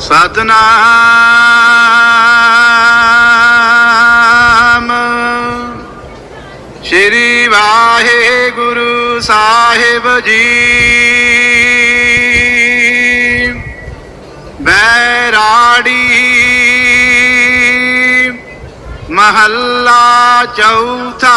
ਸਤਨਾਮ। ਸ਼੍ਰੀ ਵਾਹਿਗੁਰੂ ਸਾਹਿਬ ਜੀ। ਬੈਰਾੜੀ ਮਹੱਲਾ ਚੌਥਾ।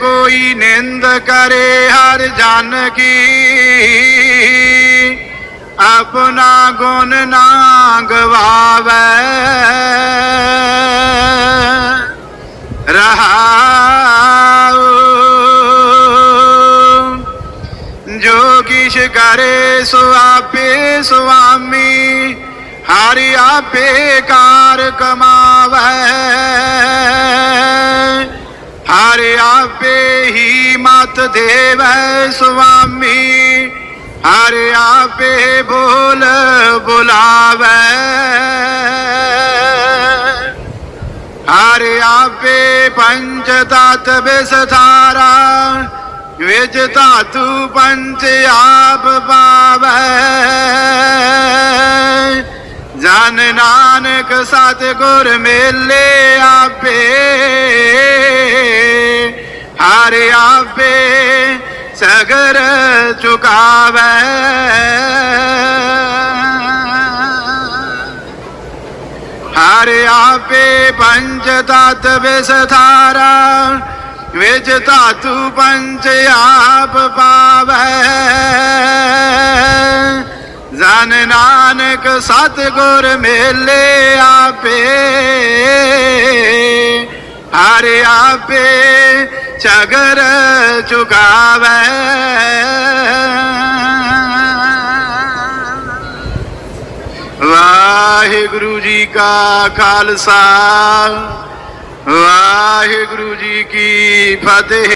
ਕੋਈ ਨਿੰਦ ਕਰੇ ਹਰ ਜਨ ਕੀ। ਆਪਣਾ ਗੁਣ ਨਾ ਗਵਾਵੇ। ਰਹਾਉ। ਜੋ ਕਿਛ ਕਰੇ ਸੋ ਆਪੇ ਸੁਆਮੀ, ਹਰਿ ਆਪੇ ਕਾਰ ਕਮਾਵੇ। ਹਰਿ ਆਪੇ ਹੀ ਮਤ ਦੇਵੈ ਸੁਆਮੀ, ਹਰਿ ਆਪੇ ਬੋਲ ਬੁਲਾਵੇ। ਹਰਿ ਆਪੇ ਪੰਚ ਤਤ ਵਿਸਥਾਰਾ, ਵਿਜ ਧਾਤੂ ਪੰਚ ਆਪ ਪਾਵੈ। ਜਨ ਨਾਨਕ ਸਤ ਗੁਰ ਮੇਲੇ ਆਪੇ ਹਰਿ ਆਪੇ ਸਗਰ ਚੁਕਾਵੈ ਹਰ ਆਪੇ ਪੰਚ ਤਤ ਵਿਸਥਾਰਾ ਵਿਜ ਧਾਤੂ ਪੰਚ ਆਪ ਪਾਵੈ ਜਨ ਨਾਨਕ ਸਤ ਗੁਰ ਮੇਲੇ ਆਪੇ ਹਰ ਆਪੇ ਚਗਰ ਚੁਕਾਵੈ। ਵਾਹਿਗੁਰੂ ਜੀ ਕਾ ਖਾਲਸਾ ਵਾਹਿਗੁਰੂ ਜੀ ਕੀ ਫਤਿਹ।